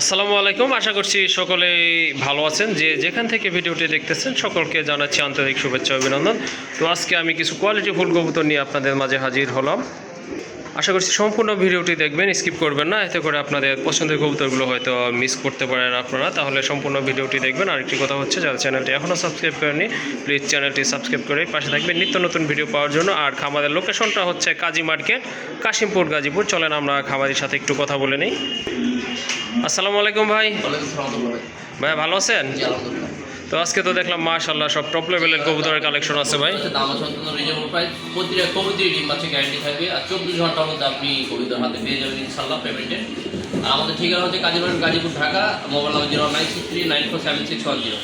আসসালামু আলাইকুম। আশা করছি সকলেই ভালো আছেন। যে যেখান থেকে ভিডিওটি দেখতেছেন, সকলকে জানাচ্ছি আন্তরিক শুভেচ্ছা অভিনন্দন। তো আজকে আমি কিছু কোয়ালিটি ফুল কবুতর নিয়ে আপনাদের মাঝে হাজির হলাম। আশা করছি সম্পূর্ণ ভিডিওটি দেখবেন স্কিপ করবেন না। এতে করে আপনাদের পছন্দের কবুতরগুলো হয়তো মিস করতে পারেন আপনারা। তাহলে সম্পূর্ণ ভিডিওটি দেখবেন। আর একটি কথা হচ্ছে, যারা চ্যানেলটি এখনও সাবস্ক্রাইব করেনি প্লিজ চ্যানেলটি সাবস্ক্রাইব করে পাশে থাকবেন নিত্য নতুন ভিডিও পাওয়ার জন্য। আর খামারের লোকেশনটা হচ্ছে কাজী মার্কেট, কাশিমপুর, গাজীপুর। চলেন আমরা খামারির সাথে একটু কথা বলে নিই। আসসালামু আলাইকুম ভাই। ভাই। ভালো আছেন? তো আজকে তো দেখলাম মাশাল্লাহ সব টপ লেভেলের কবুতরের কালেকশন আছে ভাই। দাম আছে অত্যন্ত রিজনেবল প্রাইস প্রতিটা কবিতার ডিম বাচ্চা গ্যারান্টি থাকবে। আর চব্বিশ ঘণ্টার মধ্যে আপনি কবিতার হাতে পেয়ে যাবেন ইনশাল্লাহ পেমেন্টে আর আমাদের ঠিকানা হচ্ছে Gazipur Gazipur Dhaka. Mobile number zero nine six three nine four seven six one zero.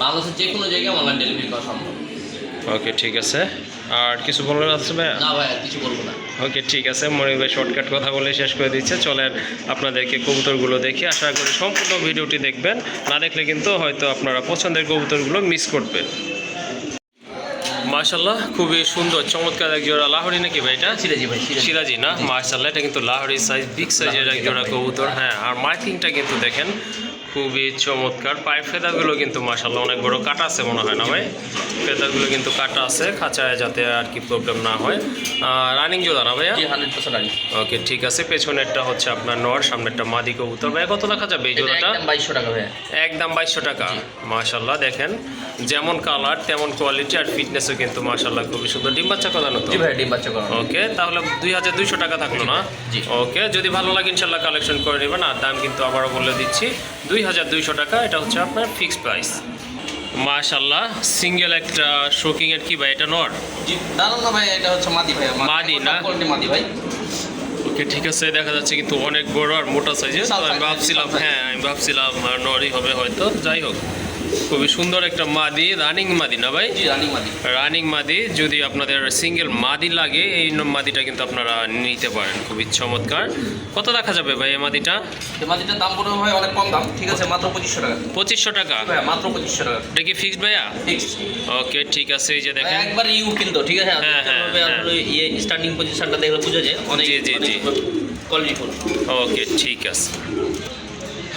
বাংলাদেশের যে কোনো জায়গায় অনলাইন ডেলিভারি করা সম্ভব। ওকে ঠিক আছে। আর কিছু বলার আছে ভাই না ভাই আর কিছু বলব না। ওকে ঠিক আছে মনির ভাই শর্টকাট কথা বলে শেষ করে দিচ্ছে। চলেন আপনাদেরকে কবুতরগুলো দেখি। আশা করি সম্পূর্ণ ভিডিওটি দেখবেন। না দেখলে কিন্তু হয়তো আপনারা পছন্দের কবুতরগুলো মিস করবেন। মাশাল্লাহ খুবই সুন্দর চমৎকার এক জোড়া লাহরি নাকি ভাই এটা? সিরাজি ভাই সিরাজি সিরাজি না? মার্শাল্লাহ এটা কিন্তু লাহরি সাইজ বিগ সাইজের এক জোড়া কবুতর। হ্যাঁ আর মার্কিংটা কিন্তু দেখেন। খুবই চমৎকার। পায়ের ফেদাগুলো কিন্তু মার্শাল্লাহ অনেক বড় কাটা আছে মনে হয় না ভাই? ফেদাগুলো কিন্তু কাটা আছে খাঁচায় যাতে আর কি প্রবলেম না হয়। রানিং জোড়া না ভাইয়া? আনি ওকে ঠিক আছে। পেছনেরটা হচ্ছে আপনার নর সামনেরটা মাদি কবুতর। ভাই কত দেখা যাবে এই একদম বাইশশো টাকা ভাই একদম বাইশশো টাকা। মাশাল্লাহ দেখেন যেমন কালার তেমন কোয়ালিটি আর ফিটনেসও কিন্তু মাশাল্লাহ খুবই সুন্দর। ডিম বাচ্চা জি ভাই ডিম বাচ্চা করানো ওকে তাহলে দুই হাজার দুইশো টাকা থাকল না? ওকে যদি ভালো লাগে ইনশাল্লাহ কালেকশন করে নেবেন। আর দাম কিন্তু আবারও বলে দিচ্ছি। দুই হাজার দুইশো টাকা এটা হচ্ছে আপনার ফিক্সড প্রাইস মাশাল্লাহ সিঙ্গেল একটা শোকিং এর কি ভাই এটা নর? দাঁড়ান না ভাই এটা হচ্ছে মাদি ভাই মাদি না? মাদি ভাই। ওকে ঠিক আছে দেখা যাচ্ছে কিন্তু অনেক বড় আর মোটা সাইজের আমি ভাবছিলাম হ্যাঁ আমি ভাবছিলাম নরই হবে হয়তো যাই হোক। খুবই সুন্দর একটা মাদি রানিং মাদি না ভাই? রানিং মাদি। রানিং মাদি যদি আপনাদের সিঙ্গেল মাদি লাগে এই মাদিটা কিন্তু আপনারা নিতে পারেন খুবই চমৎকার। কত দেখা যাবে ভাই এই মাদিটা? এই মাদিটার দাম পড়বে ভাই অনেক কম দাম ঠিক আছে মাত্র পঁচিশশো টাকা। পঁচিশশো টাকা? ভাই মাত্র পঁচিশশো টাকা। এটা কি ফিক্সড ভাইয়া? ফিক্সড ওকে ঠিক আছে এই যে দেখেন। একবার ইউ কিন্তু ঠিক আছে? হ্যাঁ, হ্যাঁ, তবে হ্যাঁ। ইয়ে স্টার্টিং পজিশনটা দেখলে বুঝা যায় অনেক জি, জি, জি। কোয়ালিটি ওকে ঠিক আছে।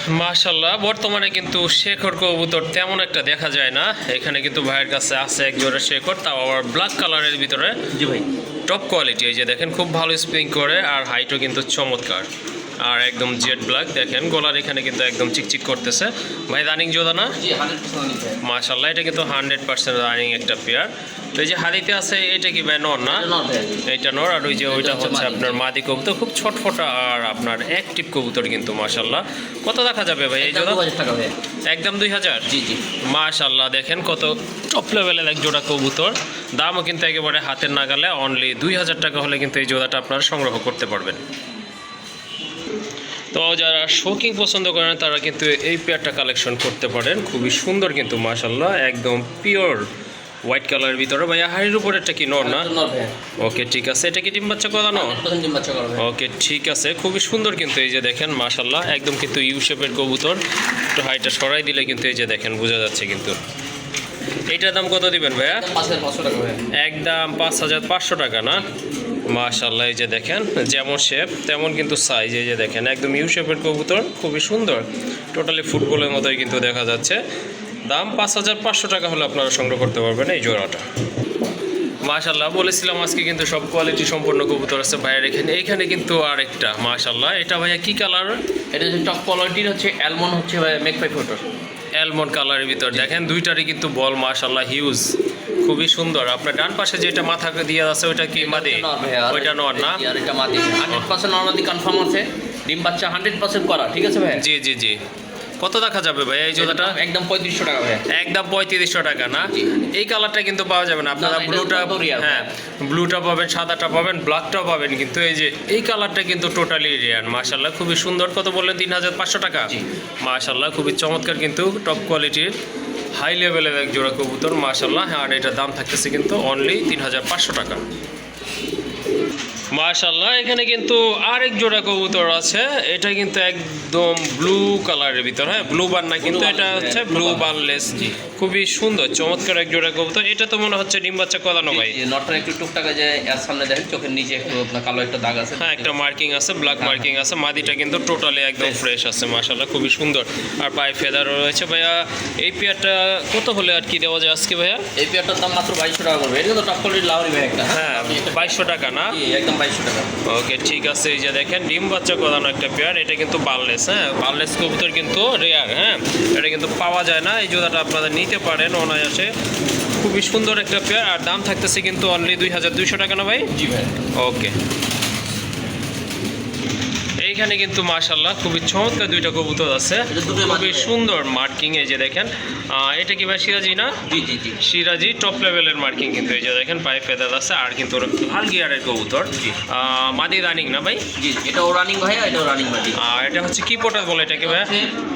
মাশাল্লাহ বর্তমানে কিন্তু শেখর কবুতর তেমন একটা দেখা যায় না। এখানে কিন্তু ভাইয়ের কাছে আছে এক জোড়া শেখর তাও আবার ব্ল্যাক কালারের ভিতরে। জি ভাই। টপ কোয়ালিটি এই যে দেখেন খুব ভালো স্পিং করে আর হাইটও কিন্তু চমৎকার। আর একদম জেড ব্ল্যাক দেখেন গলার এখানে কিন্তু একদম চিকচিক করতেছে। ভাই রানিং জোদা না? মাশাল্লাহ এটা কিন্তু হান্ড্রেড পার্সেন্ট রানিং একটা পেয়ার তো এই যে হাড়িতে আছে এটা কি ভাই নর না? এইটা নর আর ওই যে ওইটা হচ্ছে। আপনার মাদি কবুতর। খুব ছটফটা আর আপনার অ্যাক্টিভ কবুতর কিন্তু মাশাল্লাহ কত দেখা যাবে ভাই এই জোড়া? একদম দুই হাজার? জি জি। মাশাল্লাহ দেখেন কত টপ লেভেলের এক জোড়া কবুতর। দামও কিন্তু একেবারে হাতের নাগালে অনলি দুই হাজার টাকা হলে কিন্তু এই জোড়াটা আপনারা সংগ্রহ করতে পারবেন। তো যারা শৌকিং পছন্দ করেন তারা কিন্তু এই পেয়ারটা কালেকশন করতে পারেন। খুবই সুন্দর কিন্তু মাশাল্লাহ একদম পিওর হোয়াইট কালারের ভিতরে। ভাইয়া হাড়ির উপরেরটা কি নর না? ওকে ঠিক আছে। এটা কি ডিম বাচ্চা করানো? ওকে ঠিক আছে। খুবই সুন্দর কিন্তু এই যে দেখেন মাশাল্লাহ একদম কিন্তু ইউ শেপের কবুতর। একটু হাইটা সরাই দিলে কিন্তু এই যে দেখেন বোঝা যাচ্ছে কিন্তু। এইটার দাম কত দিবেন ভাইয়া। একদম পাঁচ হাজার পাঁচশো টাকা না? মাশাল্লাহ এই যে দেখেন যেমন শেপ তেমন কিন্তু সাইজ এই যে দেখেন একদম ইউ শেপের কবুতর খুবই সুন্দর। টোটালি ফুটবলের মতোই কিন্তু দেখা যাচ্ছে। দাম পাঁচ হাজার পাঁচশো টাকা হলে আপনারা সংগ্রহ করতে পারবেন এই জোড়াটা। মাশাল্লাহ বলেছিলাম আজকে কিন্তু সব কোয়ালিটি সম্পূর্ণ কবুতর আছে ভাইয়ের এখানে এখানে কিন্তু আরেকটা মাশাল্লাহ এটা ভাইয়া কি কালার এটা হচ্ছে টপ কোয়ালিটির হচ্ছে অ্যালমন হচ্ছে ভাইয়া মেক ফাই ফোটো অ্যালমন্ড কালারের ভিতর। দেখেন দুইটারই কিন্তু বল মাশাল্লাহ হিউজ খুবই সুন্দর। আপনার ডান পাশে যেটা মাথা দিয়ে আছে ওইটা কি মাদি? ওইটা নর না? আর এটা মাদি। হান্ড্রেড পার্সেন্ট নর্মাদি কনফার্ম আছে। ডিম বাচ্চা হান্ড্রেড পার্সেন্ট করা ঠিক আছে ভাই জি জি জি। কত দেখা যাবে ভাই এই জোড়াটা? একদম পঁয়ত্রিশশো টাকা ভাই একদম পঁয়ত্রিশশো টাকা না? এই কালারটা কিন্তু পাওয়া যাবে না। আপনারা ব্লুটা হ্যাঁ ব্লুটা পাবেন সাদাটা পাবেন ব্ল্যাকটাও পাবেন কিন্তু এই যে এই কালারটা কিন্তু টোটালি রেয়ার মাশাল্লাহ খুবই সুন্দর। কত বললেন? তিন হাজার পাঁচশো টাকা। জি। মাশাল্লাহ খুবই চমৎকার কিন্তু টপ কোয়ালিটির হাই লেভেলের এক জোড়া কবুতর মাশাল্লাহ আর এটার দাম থাকতেছে কিন্তু অনলি তিন হাজার পাঁচশো টাকা। মাশাল্লাহ এখানে কিন্তু আরেক জোড়া কবুতর আছে। এটা কিন্তু একদম ব্লু কালারের ভিতর হ্যাঁ? ব্লু বান না কিন্তু এটা হচ্ছে হ্যাঁ, ব্লু barn। বানলেস। খুবই সুন্দর চমৎকার এক জোড়া কবুতর। এটা তো মনে হচ্ছে ডিম বাচ্চা কলানো ভাই এই নটটা একটু টুকটাক যে সামনে দেখেন চোখের নিচে একটু আপনার কালো একটা দাগ আছে। হ্যাঁ একটা মার্কিং আছে ব্ল্যাক মার্কিং আছে মাদিটা কিন্তু টোটালি একদম ফ্রেশ আছে মাশাল্লাহ খুবই সুন্দর। আর পায়ে ফেদারও রয়েছে ভাইয়া। এই পেয়ারটা কত হলে আর কি দেওয়া যায় আজকে ভাইয়া? এই পেয়ারটার দাম মাত্র বাইশশো টাকা করবে। এটা কিন্তু টপ কোয়ালিটির লাউরি ভাই একটা। হ্যাঁ বাইশশো টাকা না? একদম বাইশশো টাকা। ওকে ঠিক আছে এই যে দেখেন ডিম বাচ্চা করানো একটা পেয়ার এটা কিন্তু বার্লেস হ্যাঁ? বার্লেস কবুতর কিন্তু রেয়ার হ্যাঁ? এটা কিন্তু পাওয়া যায় না এই জোড়াটা আপনারা নিতে পারেন অনায়াসে। খুবই সুন্দর একটা পেয়ার আর দাম থাকতেছে কিন্তু অনলি দুই হাজার দুইশো টাকা না ভাই? জি ভাই। ওকে। এইখানে কিন্তু মাশাল্লাহ খুবই চমৎকার দুইটা কবুতর আছে। খুবই সুন্দর মার্কিং এই যে দেখেন। এটা কি ভাই সিরাজি না? সিরাজি টপ লেভেলের মার্কিং কিন্তু এই যে দেখেন পায়ে ফেদার আছে আর কিন্তু লাল গিয়ারের কবুতর। মাদি রানিং না ভাই? জি এটাও রানিং ভাই এটাও রানিং আর এটা হচ্ছে কি পোটার বলে এটাকে ভাই?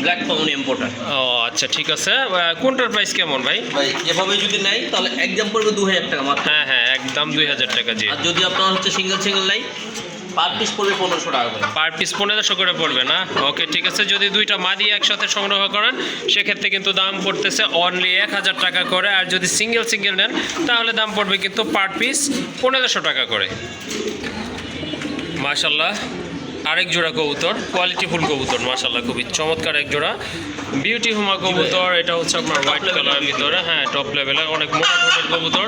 ব্ল্যাক কমন ইম্পোর্টার ও আচ্ছা ঠিক আছে। কোনটার প্রাইস কেমন ভাই? ভাই এভাবে যদি নেই তাহলে একদম পড়বে দু হাজার টাকা মাত্র। হ্যাঁ হ্যাঁ একদম দুই হাজার টাকা জি। আর যদি আপনার হচ্ছে সিঙ্গেল সিঙ্গেল নাই পার পিস পড়বে পনেরোশো টাকা করে। পার পিস পনেরোশো করে পড়বে না? ওকে, ঠিক আছে। যদি দুইটা মাদি একসাথে সংগ্রহ করেন, সেক্ষেত্রে কিন্তু দাম পড়তেছে অনলি এক হাজার টাকা করে। আর যদি সিঙ্গেল সিঙ্গেল নেন, তাহলে দাম পড়বে কিন্তু পার পিস পনেরোশো টাকা করে। মাশাল্লাহ আরেক জোড়া কবুতর কোয়ালিটি ফুল কবুতর মাশাল্লাহ খুবই চমৎকার এক জোড়া। বিউটি হুমা কবুতর এটা হচ্ছে আপনার হোয়াইট কালারের ভিতরে হ্যাঁ টপ লেভেলের অনেক মোটা ঠোঁটের কবুতর।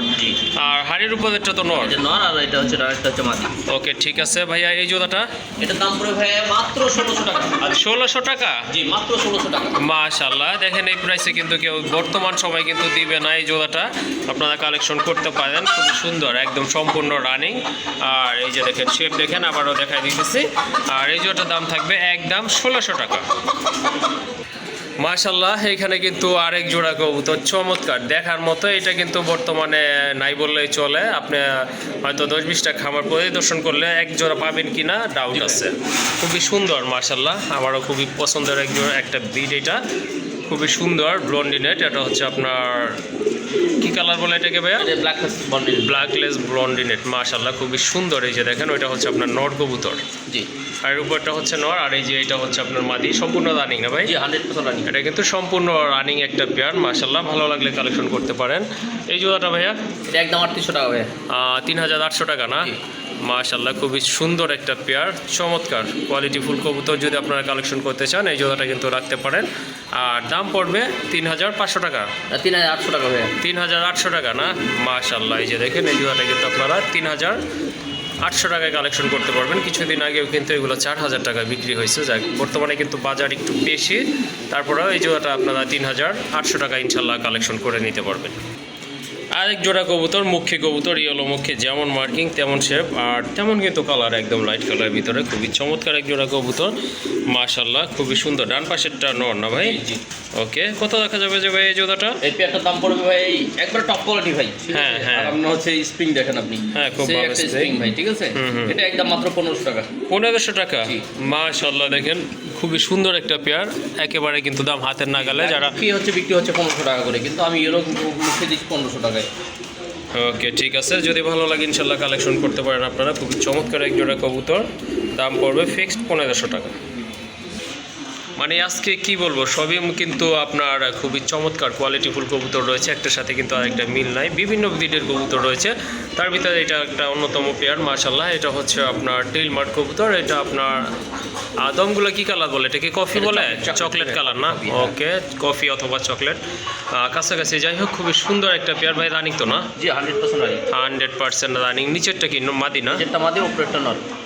আর হাড়ির উপরেরটা তো নর। এটা নর আর এটা হচ্ছে আরেকটা হচ্ছে মাদি ওকে ঠিক আছে ভাইয়া এই জোড়াটা? এটার দাম পড়বে ভাই মাত্র ষোলোশো টাকা। ষোলোশো টাকা? জি মাত্র ষোলোশো টাকা। মাশাল্লাহ দেখেন এই প্রাইসে কিন্তু কেউ বর্তমান সময় কিন্তু দিবে না এই জোড়াটা। আপনারা কালেকশন করতে পারেন খুবই সুন্দর একদম সম্পূর্ণ রানিং আর এই যে দেখেন শেপ দেখেন আবারও দেখাই দিতেছি। আর এই জোড়াটার দাম থাকবে একদম ষোলোশো টাকা। মাশাল্লাহ এখানে কিন্তু আরেক জোড়া কবুতর চমৎকার। দেখার মতো এটা কিন্তু বর্তমানে নাই বললেই চলে। আপনি হয়তো দশ বিশটা খামার পরিদর্শন করলে এক জোড়া পাবেন কিনা ডাউট আছে। খুবই সুন্দর মাশাল্লাহ আমারও খুবই পছন্দের এক জোড়া একটা ব্রিড এটা। খুবই সুন্দর ব্লন্ডিনেট এটা হচ্ছে আপনার কি কালার বলে এটাকে ভাইয়া? ব্ল্যাকলেস ব্লন্ডিনেট মাশাল্লাহ খুবই সুন্দর। এই যে দেখেন ওইটা হচ্ছে আপনার নর কবুতর। জি। আর উপরটা হচ্ছে নর আর এই যে এটা হচ্ছে আপনার মাদি সম্পূর্ণ রানিং না ভাই? জি হান্ড্রেড পার্সেন্ট রানিং এটা কিন্তু সম্পূর্ণ রানিং একটা পেয়ার মার্শাল্লাহ ভালো লাগলে কালেকশন করতে পারেন। এই জোড়াটা ভাইয়া? এটা একদম আটত্রিশশো টাকা ভাইয়া। তিন হাজার আটশো টাকা না? জি। মার্শাল্লাহ খুবই সুন্দর একটা পেয়ার চমৎকার কোয়ালিটি ফুল কবুতর যদি আপনারা কালেকশন করতে চান এই জোড়াটা কিন্তু রাখতে পারেন। আর দাম পড়বে তিন হাজার পাঁচশো টাকা। তিন হাজার আটশো টাকা তিন হাজার আটশো টাকা না? মার্শাল্লাহ এই যে দেখেন এই জোড়াটা কিন্তু আপনারা তিন হাজার আটশো টাকায় কালেকশন করতে পারবেন। কিছুদিন আগেও কিন্তু এগুলো চার হাজার টাকা বিক্রি হয়েছে। যাক বর্তমানে কিন্তু বাজার একটু বেশি। তারপরেও এই জোড়াটা আপনারা তিন হাজার আটশো টাকা ইনশাল্লাহ কালেকশন করে নিতে পারবেন। আরেক জোড়া কবুতর মুখী কবুতর ইয়েলো মুখে যেমন মার্কিং তেমন শেপ আর তেমন কিন্তু কালার একদম লাইট কালার ভিতরে। খুবই চমৎকার এক জোড়া কবুতর। মাশাল্লাহ খুবই সুন্দর। ডান পাশেরটা নর না ভাই? ওকে কত দেখা যাবে যে ভাই এই জোড়াটা? এই পেয়ারটার দাম পড়বে ভাই একবার টপ কোয়ালিটি ভাই। হ্যাঁ, হ্যাঁ। আপনার হচ্ছে স্প্রিং দেখেন আপনি। হ্যাঁ, খুব ভালো স্প্রিং ভাই ঠিক আছে। এটা একদম মাত্র পনেরোশো টাকা। পনেরোশো টাকা। মাশাল্লাহ দেখেন। খুবই সুন্দর একটা পেয়ার একেবারে কিন্তু দাম হাতের না নাগালে যারা কি হচ্ছে বিক্রি হচ্ছে পনেরোশো টাকা করে কিন্তু আমি এরকম মুখে দিচ্ছি পনেরোশো টাকায়। ওকে ঠিক আছে। যদি ভালো লাগে ইনশাল্লাহ কালেকশন করতে পারেন আপনারা। খুবই চমৎকার এক জোড়া কবুতর। দাম পড়বে ফিক্সড পনেরোশো টাকা। মানে আজকে কি বলব সবই কিন্তু আপনার খুবই চমৎকার কোয়ালিটিফুল কবুতর রয়েছে একটার সাথে কিন্তু আরেকটা মিল নাই বিভিন্ন ব্রিডের কবুতর রয়েছে তার ভিতরে এটা একটা অন্যতম পেয়ার মার্শাল্লাহ এটা হচ্ছে আপনার টেইল মার্ট কবুতর এটা আপনার আদমগুলো কি কালার বলে এটা কি কফি বলে চকলেট কালার না? হ্যাঁ। ওকে কফি অথবা চকলেট কাছাকাছি যাই হোক খুবই সুন্দর একটা পেয়ার ভাই রানিং তো না? জি হান্ড্রেড পার্সেন্ট রানিং নিচেরটা কি মাদি না?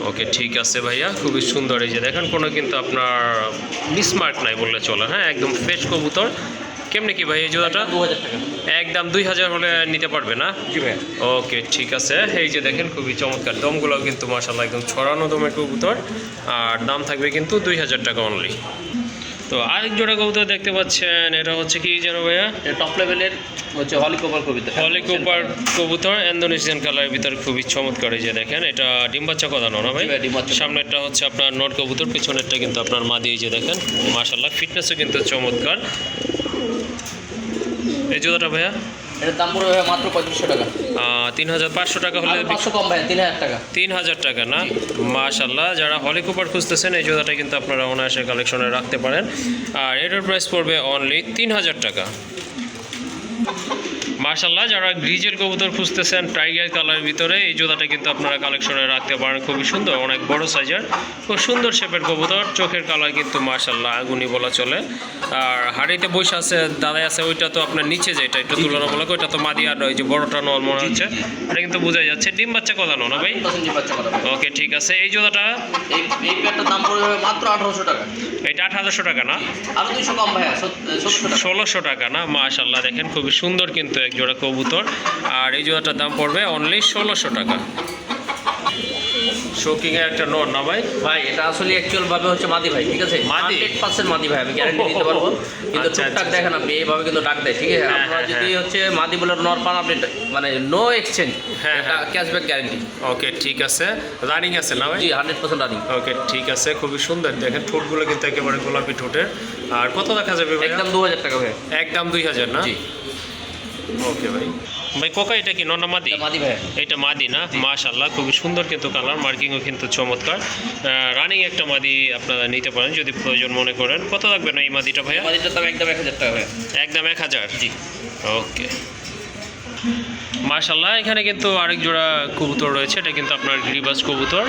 ওকে ঠিক আছে ভাইয়া খুবই সুন্দর এই যে দেখেন কোনো কিন্তু আপনার মিসমার্ক নাই বললে চলে হ্যাঁ একদম ফ্রেশ কবুতর। কেমনে কি ভাই এই জোড়াটা? দু হাজার টাকা। একদম দুই হাজার হলে নিতে পারবে না? জি ভাই ওকে ঠিক আছে। এই যে দেখেন খুবই চমৎকার। দমগুলো কিন্তু মাসাল্লাহ একদম ছড়ানো দমের কবুতর। আর দাম থাকবে কিন্তু দুই হাজার টাকা অনলি তো আরেক জোড়া কবিতা দেখতে পাচ্ছেন এটা হচ্ছে কি যেন ভাইয়া? এটা টপ লেভেলের হচ্ছে হলিকোপার কবিতা হলিকোপার কবুতর ইন্দোনেশিয়ান কালারের ভিতর খুবই চমৎকার এই যে দেখেন এটা ডিম বাচ্চা কদানো না ভাই? সামনেরটা হচ্ছে আপনার নট কবুতর পিছনেরটা কিন্তু আপনার মাদি এই যে দেখেন মাশাল্লাহ ফিটনেসও কিন্তু চমৎকার। এই জোড়াটা ভাইয়া? এটার দাম পড়বে মাত্র পঁয়ত্রিশশো টাকা। তিন হাজার পাঁচশো টাকা হলে পাঁচশো কম ভাই তিন হাজার টাকা। তিন হাজার টাকা না? মাশাল্লাহ যারা হলি কুপার খুঁজতেছেন এই জোড়াটা কিন্তু আপনারা অনায়াসে কালেকশনে রাখতে পারেন। আর এটার প্রাইস পড়বে অনলি তিন হাজার টাকা। মাশাল্লাহ যারা গ্রিজের কবুতর খুঁজতেছেন টাইগার কালারের ভিতরে এই জুতাটা কিন্তু আপনারা কালেকশনে রাখতে পারেন। খুবই সুন্দর অনেক বড় সাইজের খুব সুন্দর শেপের কবুতর। চোখের কালার কিন্তু মাশাল্লাহ আগুনি বলা চলে। আর হাড়িতে বসে আছে দাদাই আছে ওইটা তো আপনার নিচে যেটা একটু তুলনামূলক ওইটা তো মাদি আর ওই যে বড়টা নল মনে হচ্ছে। এটা কিন্তু বোঝা যাচ্ছে ডিম বাচ্চা কথা না ভাই। ওকে ঠিক আছে। এই এই দাম পড়বে মাত্র আঠারোশো টাকা। এটা আট হাজারশো টাকা না? আর দুইশো কম ভাইয়া ষোলোশো টাকা না? মাশাল্লাহ দেখেন খুবই সুন্দর কিন্তু এক জোড়া কবুতর। আর এই জোড়াটার দাম পড়বে অনলি ষোলোশো টাকা। শোকিং এর একটা নোট না ভাই? ভাই এটা আসলে অ্যাকচুয়াল ভাবে হচ্ছে মাদি ভাই ঠিক আছে? মাদি? হান্ড্রেড পার্সেন্ট মাদি ভাই আমি গ্যারান্টি দিতে পারব। কিন্তু আচ্ছা, টুকটাক আচ্ছা। দেখেন আপনি এইভাবে কিন্তু ডাক দেয় ঠিক আছে? হ্যাঁ, আপনারা হ্যাঁ, যদি হ্যাঁ। হচ্ছে মাদি বলে নর পান আপনি মানে নো এক্সচেঞ্জ হ্যাঁ, এটা। ক্যাশব্যাক গ্যারান্টি ওকে ঠিক আছে। রানিং আছে না ভাই? জি হান্ড্রেড পার্সেন্ট রানিং ওকে ঠিক আছে খুবই সুন্দর। দেখেন ঠোঁটগুলো কিন্তু একেবারে গোলাপি ঠোঁটের। আর কত দেখা যাবে ভাই একদম দু হাজার টাকা ভাই। একদম দুই হাজার না? জি। ওকে ভাই। ভাই কোকা এটা কি? ননা মাদি? এটা মাদি ভাই। এটা মাদি না? মাশাল্লাহ খুবই সুন্দর কিন্তু কালার মার্কিংও কিন্তু চমৎকার। রানিং একটা মাদি আপনারা নিতে পারেন যদি প্রয়োজন মনে করেন। কত লাগবে না এই মাদিটা ভাইয়া? মাদিটার দাম একদম এক হাজার টাকা ভাই। একদম এক হাজার? জি। ওকে মার্শাল্লাহ এখানে কিন্তু আরেক জোড়া কবুতর রয়েছে, এটা কিন্তু আপনার গ্রিবাস কবুতর।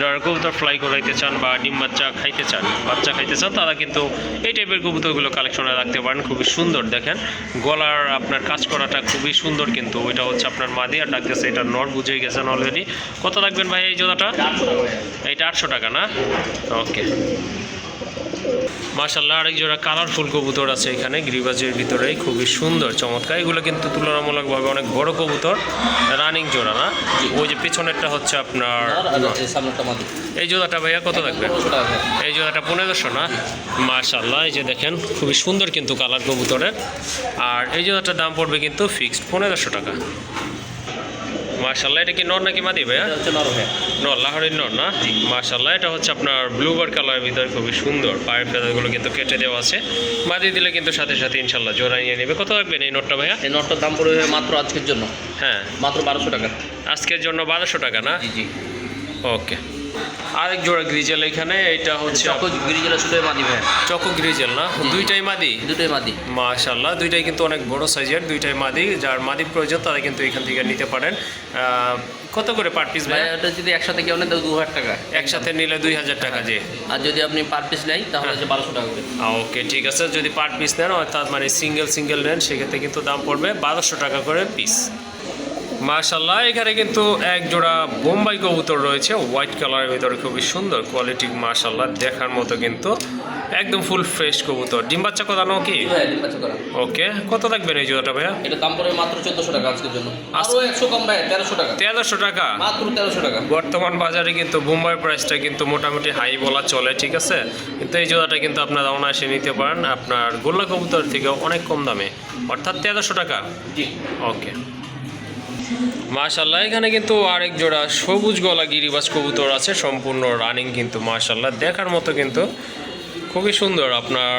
যারা কবুতর ফ্লাই করাইতে চান বা ডিম বাচ্চা খাইতে চান, বাচ্চা খাইতে চান, তারা কিন্তু এই টাইপের কবুতরগুলো কালেকশনে রাখতে পারেন, খুবই সুন্দর। দেখেন, গলার আপনার কাজ করাটা খুবই সুন্দর কিন্তু, ওইটা হচ্ছে আপনার মাদি আর ডাকতেছে, এটা নর বুঝে গেছেন অলরেডি কত রাখবেন ভাই এই জোড়াটা? এইটা আটশো টাকা না? ওকে। মাশাল্লাহ আরেক জোড়া কালারফুল কবুতর আছে এখানে গ্রিবাজের ভিতরেই খুবই সুন্দর চমৎকার। এগুলো কিন্তু তুলনামূলকভাবে অনেক বড় কবুতর রানিং জোড়া না? ওই যে পেছনেরটা হচ্ছে আপনার এই জোড়াটা ভাইয়া কত ভাই এই জোড়াটা পনেরোশো না? মাশাল্লাহ এই যে দেখেন খুবই সুন্দর কিন্তু কালার কবুতরের। আর এই জোড়াটার দাম পড়বে কিন্তু ফিক্সড পনেরোশো টাকা। মাশাল্লাহ এটা কি নর নাকি মাদি ভাইয়া? নর ভাই নর লাহোরের নর না? মার্শাল্লাহ এটা হচ্ছে আপনার ব্লুবার কালারের ভিতরে খুবই সুন্দর। পায়ের ফেদারগুলো কিন্তু কেটে দেওয়া আছে। মাদি দিলে কিন্তু সাথে সাথে ইনশাল্লাহ জোড়া নিয়ে নেবে। কত লাগবে এই নটটা ভাইয়া? এই নটটার দাম পড়বে মাত্র আজকের জন্য। হ্যাঁ। মাত্র বারোশো টাকা। আজকের জন্য বারোশো টাকা না? জি। ওকে। আরেক জোড়া গ্রিজেল এখানে এটা হচ্ছে চকো গিরিজেলা শুধু মাদি ভাই। চকো গ্রিজেল না? দুইটাই মাদি? দুটোই মাদি। মাশাল্লাহ দুইটাই কিন্তু অনেক বড় সাইজের দুইটাই মাদি। যার মাদি প্রয়োজন তারা কিন্তু এখান থেকে নিতে পারেন। কত করে পার পিস ভাই ওটা যদি একসাথে কেউ তাহলে দু হাজার টাকা। একসাথে নিলে দুই হাজার টাকা যে। আর যদি আপনি পার পিস নেয় তাহলে হচ্ছে বারোশো টাকা করে। ওকে ঠিক আছে। যদি পার পিস নেন অর্থাৎ মানে সিঙ্গেল সিঙ্গেল নেন সেক্ষেত্রে কিন্তু দাম পড়বে বারোশো টাকা করে পিস মার্শাল্লাহ এখানে কিন্তু এক জোড়া বোম্বাই কবুতর রয়েছে হোয়াইট কালারের ভিতরে খুবই সুন্দর কোয়ালিটি মার্শাল্লাহ দেখার মতো কিন্তু একদম ফুল ফ্রেশ কবুতর। ডিম বাচ্চা কোদানো কি? করা। ওকে কত থাকবেন এই জোড়াটা ভাইয়া? এটা দাম পড়বে মাত্র চোদ্দশো টাকা আজকের জন্য। আরও একশো কম ভাই তেরোশো টাকা। তেরোশো টাকা? মাত্র তেরোশো টাকা। বর্তমান বাজারে কিন্তু বোম্বাই প্রাইসটা কিন্তু মোটামুটি হাই বলা চলে ঠিক আছে? কিন্তু এই জোড়াটা কিন্তু আপনারা অনায়াসে নিতে পারেন আপনার গোল্লা কবুতর থেকে অনেক কম দামে। অর্থাৎ তেরোশো টাকা? জি। ওকে। মাশাল্লাহ এখানে কিন্তু আরেক জোড়া সবুজ গলা গিরিবাস কবুতর আছে সম্পূর্ণ রানিং কিন্তু মাশাল্লাহ দেখার মতো কিন্তু খুবই সুন্দর আপনার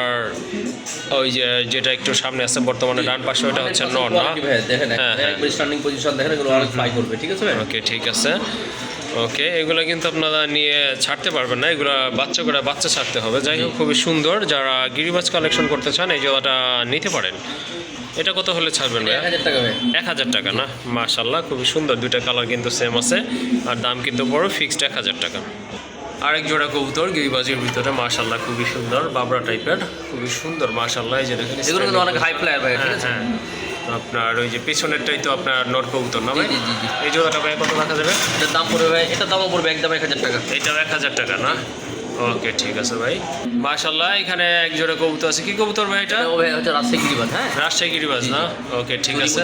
ওই যে যেটা একটু সামনে আছে বর্তমানে ডান পাশে ওটা হচ্ছে নর না? দেখেন হ্যাঁ, হ্যাঁ। স্ট্যান্ডিং পজিশন দেখেন এগুলো অনেক ফ্লাই করবে ঠিক আছে ওকে ঠিক আছে। ওকে এগুলো কিন্তু আপনারা নিয়ে ছাড়তে পারবেন না এগুলো বাচ্চা করে বাচ্চা ছাড়তে হবে। যাই হোক খুবই সুন্দর যারা গিরিবাজ কালেকশন করতে চান এই জোড়াটা নিতে পারেন। এটা কত হলে ছাড়বেন ভাই। এক হাজার টাকা না? মাশাল্লাহ খুবই সুন্দর। দুইটা কালার কিন্তু সেম আছে। আর দাম কিন্তু বড় ফিক্সড এক হাজার টাকা। আরেক জোড়া কবুতর গিরিবাজির ভিতরে মাশাল্লাহ খুবই সুন্দর। বাবরা টাইপের খুবই সুন্দর মাশাল্লাহ এই যে দেখেন এগুলো কিন্তু অনেক হাই ফ্লায়ার ভাই ঠিক হ্যাঁ আছে? হ্যাঁ। আপনার ওই যে পেছনেরটাই তো আপনার নট কবুতর না ভাই। এই জোড়াটা ভাই কত রাখা যাবে? এটার দাম পড়বে ভাই এটার দামও পড়বে একদম এক হাজার টাকা। এটাও এক হাজার টাকা না? ওকে ঠিক আছে ভাই। মাশাল্লাহ এখানে এক জোড়া কবুতর আছে। কি কবুতর ভাই এটা? ও ভাই হচ্ছে রাজশাহী গিরিবাজ হ্যাঁ? রাজশাহী গিরিবাজ না? ওকে ঠিক আছে।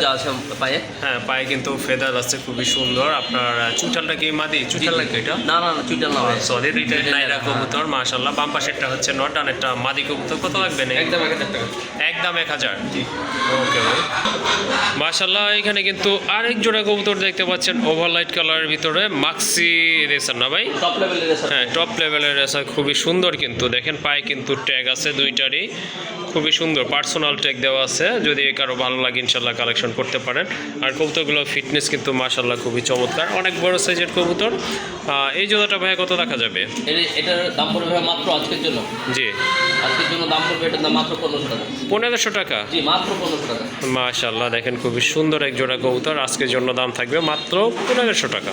পায়ে। হ্যাঁ পায়ে কিন্তু ফেদার আছে খুবই সুন্দর। আপনার চুটালটা কি মাদি? চুটাল নাকি এটা? না না চুইটাল না সরি দুইটাই নাইরা হ্যাঁ। কবুতর মাশাল্লাহ বাম পাশেরটা হচ্ছে নট একটা মাদি কবুতর। কত লাগবে না একদম এক হাজার টাকা। একদম এক হাজার? ওকে ভাই। মাশাল্লাহ এখানে কিন্তু আরেক জোড়া কবুতর দেখতে পাচ্ছেন ওভারলাইট কালারের ভিতরে মাক্সি রেসার না ভাই? টপ লেভেলের স্যার হ্যাঁ টপ লেভেলের রেসার খুবই সুন্দর কিন্তু। দেখেন পায়ে কিন্তু ট্যাগ আছে দুইটারই। খুবই সুন্দর পার্সোনাল ট্যাগ দেওয়া আছে। যদি কারও ভালো লাগে ইনশাল্লাহ কালেকশন করতে পারেন। আর কবুতরগুলো ফিটনেস কিন্তু মাশাল্লাহ খুবই চমৎকার। অনেক বড় সাইজের কবুতর। এই জোড়াটা ভাইয়া কত রাখা যাবে? এটার দাম পড়বে মাত্র আজকের জন্য। জি। আজকের জন্য দাম পড়বে এটার দাম মাত্র পনেরোশো টাকা। পনেরোশো টাকা? জি মাত্র পনেরোশো টাকা। মাশাল্লাহ দেখেন খুবই সুন্দর এক জোড়া কবুতর। আজকের জন্য দাম থাকবে মাত্র পনেরোশো টাকা।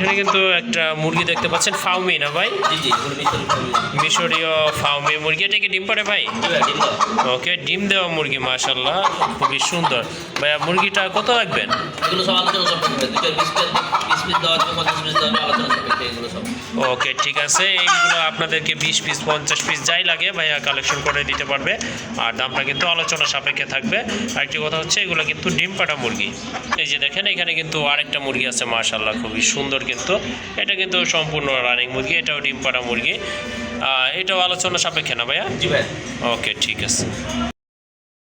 এখানে কিন্তু একটা মুরগি দেখতে পাচ্ছেন ফাউমি না ভাই? জি জি। মিশরীয় ফাউমি। মুরগি এটা কি ডিম পারে ভাই। ওকে ডিম দেওয়া মুরগি মাশাল্লাহ খুবই সুন্দর। ভাইয়া মুরগিটা কত রাখবেন? ওকে ঠিক আছে। এইগুলো আপনাদেরকে বিশ পিস পঞ্চাশ পিস যাই লাগে ভাইয়া কালেকশন করে দিতে পারবে। আর দামটা কিন্তু আলোচনা সাপেক্ষে থাকবে। আরেকটি কথা হচ্ছে এগুলো কিন্তু ডিম পাটা মুরগি। এই যে দেখেন এখানে কিন্তু আরেকটা মুরগি আছে মাশাল্লাহ খুবই সুন্দর কিন্তু। এটা কিন্তু সম্পূর্ণ রানিং মুরগি এটাও ডিম পাটা মুরগি। এটাও আলোচনা সাপেক্ষে না ভাইয়া? জি ভাই। ওকে ঠিক আছে।